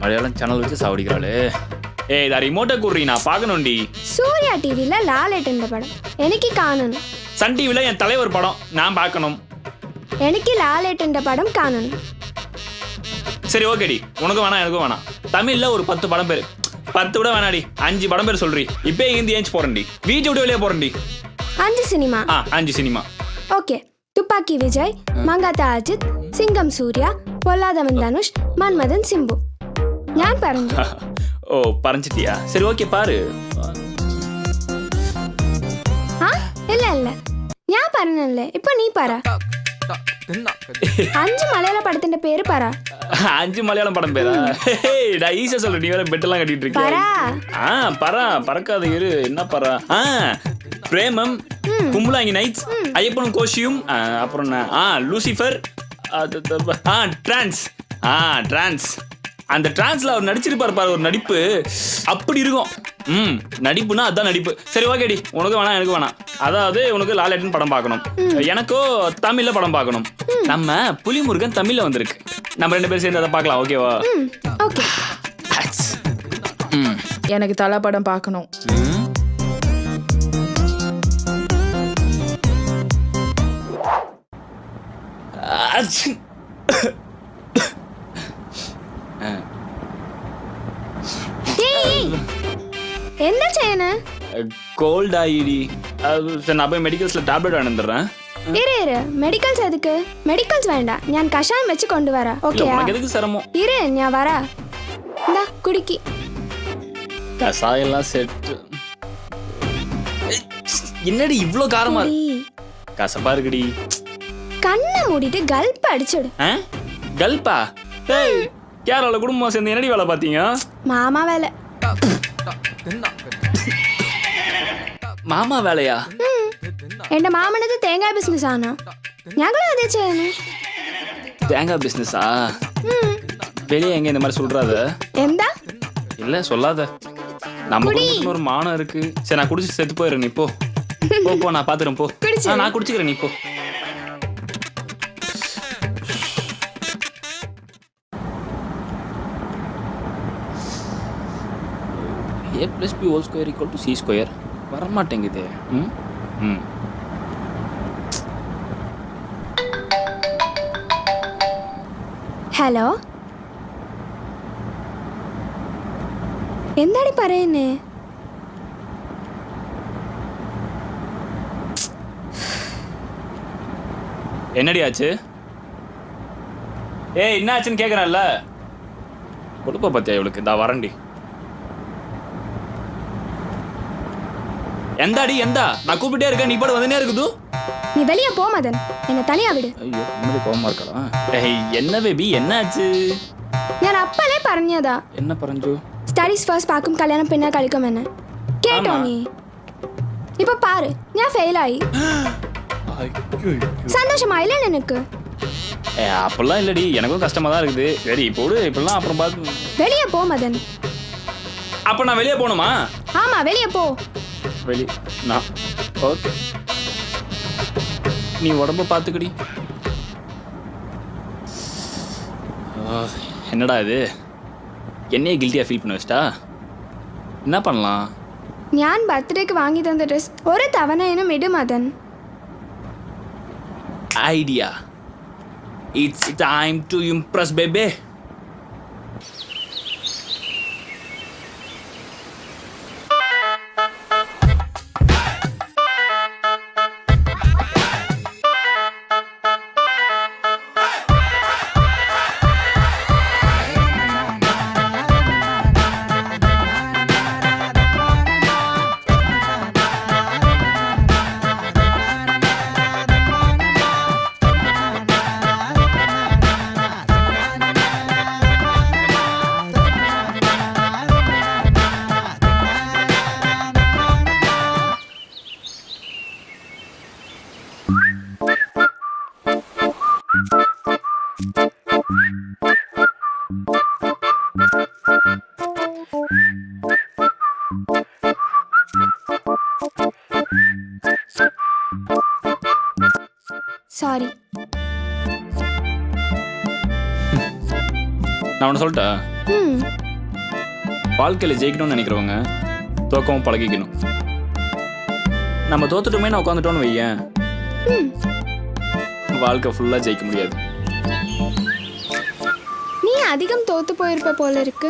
Malayalam channel வச்சு சாவடிக்கிறாளே. ஏய் இதை ரிமோட்டை கூறி நான் பார்க்கணும்டி. சூர்யா டிவில லாலேட் இந்த படம். எனக்கு காணணும். சன் டிவில என் தலைவர் படம் நான் பார்க்கணும். எனக்கு லாலேட் என்ற படம் காணணும். சரி ஓகேடி. உனக்கு வேணாம் எனக்கும் வேணாம். தமிழ்ல ஒரு பத்து படம் பேர். பத்து விட வேணாடி அஞ்சு படம் பேர் சொல்றி. இப்போ இங்கேருந்து ஏஞ்சி போறேன்டி. வீட்டு விட்டு வெளியே போறேன்டி. அஞ்சு சினிமா. ஆ அஞ்சு சினிமா. ஓகே. துப்பாக்கி விஜய் மங்காத்தா அஜித் சிங்கம் சூர்யா பொல்லாதவன் தனுஷ் மன்மதன் சிம்பு. ഞാൻ പറഞ്ഞു ஓ பறஞ்சிட்டியா சரி ஓகே பாரு ആ ഇല്ല ഇല്ല ഞാൻ പറഞ്ഞല്ലേ ഇപ്പൊ നീ പറ അഞ്ച് മലയാള പടത്തിന്റെ പേര് പറ அஞ்சு மலையாளம் படம் பேரா ஹேய், நான் ஈஸியா சொல்றேன் நீ வேற பெட்டெல்லாம் கட்டிட்டு പറ இருக்கியா ஆ பரா பறக்காத இரு என்ன பரா ஆ பிரேமம் கும்பலாங்கி நைட்ஸ் ஐயப்பனும் கோஷியும் ஆ, அப்புறம் என்ன? ஆ லூசிஃபர் அது த- ஆ டிரான்ஸ் ஆ டிரான்ஸ் அந்த டிரான்ஸ்ல அவர் நடிச்சிருப்பார் பாரு ஒரு நடிப்பு. அப்படி இருக்கும். ம் நடிப்புனா அதான் நடிப்பு. சரி ஓகேடி உனக்கு வேணாம் எனக்கு வேணாம். அதாவது உனக்கு லாலேட்டன் படம் பார்க்கணும். எனக்கோ தமிழ்ல படம் பார்க்கணும். நம்ம புலிமுருகன் தமிழ்ல வந்திருக்கு. நம்ம ரெண்டு பேரும் சேர்ந்து அதை பார்க்கலாம் ஓகேவா எனக்கு தலை படம் பார்க்கணும். அச்சு என்ன செயின் கோல்ட் ஆயிடி. சரி நான் போய் மெடிக்கல்ஸ்ல டேப்லெட் வாங்கிடுறேன் இரு இரு. மெடிக்கல்ஸ் எதுக்கு? மெடிக்கல்ஸ் வேண்டாம். நான் கஷாயம் வச்சு கொண்டு வர ஓகே உனக்கு எதுக்கு சிரமம்? இரு ஞான் வர இந்தா குடிக்கி கஷாயம் எல்லாம் செட் என்னடி இவ்ளோ காரமா கசப்பா இருக்குடி கண்ணை மூடிட்டு கல்ப் அடிச்சிடு கல்பா ஏய் கேரள குடும்பமா சேர்ந்து என்னடி வேலை பாத்தீங்க மாமா வேலை மாமா வேலையா എന്റെ മാമനത് തേങ്ങാ ബിസിനസ് ആണ് ഞങ്ങളും അതേ ചെയ്യുന്നു தேங்காய் பிஸ்னஸா ഉം. வெளியே எங்க இந்த மாதிரி சொல்றாத എന്താ இல்ல சொல்லாத நம்ம குடும்பத்துல ஒரு மானம் இருக்கு சரி நான் குடிச்சு செத்து போயிடுறேன் நீ போ போ போ நான் பாத்துறேன் போ குடிச்சிரு. ஆ, நான் குடிச்சுக்கிறேன் நீ போ A plus B whole square equal to C square வரமாட்டேங்குது ம் ம் ഹലോ എന്താണ് പറയുന്നേ என்னடி ஆச்சு ஏய் என்ன ஆச்சுன்னு கேட்குறேன்ல கொடுப்ப பத்தியா இவளுக்கு இந்த வரண்டி எந்தாடி எந்தா நான் கூப்பிட்டே இருக்கேன் நீ பாடு வந்துனே இருக்குது നീ വെളിയെ പോ മദൻ എന്നെ തനിയാ വിട് ஐயோ உண்மையிலே கோவமா இருக்கலாம் ஏய் என்ன பேபி என்ன ஆச்சு ഞാൻ അപ്പലേ പറഞ്ഞതാ என்ன பறஞ்சு സ്റ്റഡീസ് ഫസ്റ്റ് പാക്കും കല്യാണം പിന്നെ കളിക്കുമെന്ന് കേട്ടോ ആമാ. നീ ഇപ്പൊ പാറ് ഞാൻ ഫെയിലായി சந்தோஷமாயில எனக்கு ஏ அப்பெல்லாம் இல்லடி எனக்கும் கஷ்டமா தான் இருக்குது சரி இப்போ விடு இப்பெல்லாம் அப்புறம் பார்த்து வெளியே போ மதன் அப்போ நான் வெளியே போகணுமா ஆமா வெளியே போ வெளி நான் ஓகே நீ உடம்ப பார்த்துக்கடி ஆ, என்னடா இது என்னையே கில்ட்டியாக ஃபீல் பண்ண வச்சிட்டா என்ன பண்ணலாம் ഞാൻ ബർത്ത്ഡേക്ക് വാങ്ങി തന്ന ഡ്രസ് ഒരു തവണയിനും ഇട് Madan idea it's time to impress baby sorry நான் ஒன்று சொல்லிட்டேன் ம். வாழ்க்கையில் ஜெயிக்கணும்னு நினைக்கிறவங்க தோக்கவும் பழகிக்கணும். நம்ம தோத்துட்டோமே நான் உட்காந்துட்டோன்னு வையேன் வாழ்க்கை ஃபுல்லாக ஜெயிக்க முடியாது. நீ அதிகம் தோத்து போயிருப்ப போல இருக்கு.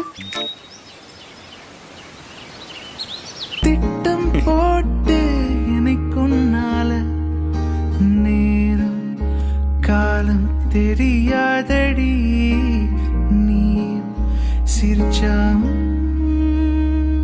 திட்டம் போட்டு எனக்குன்னால நேரம் காலம் தெரியாதடி. நீ சிரிச்சா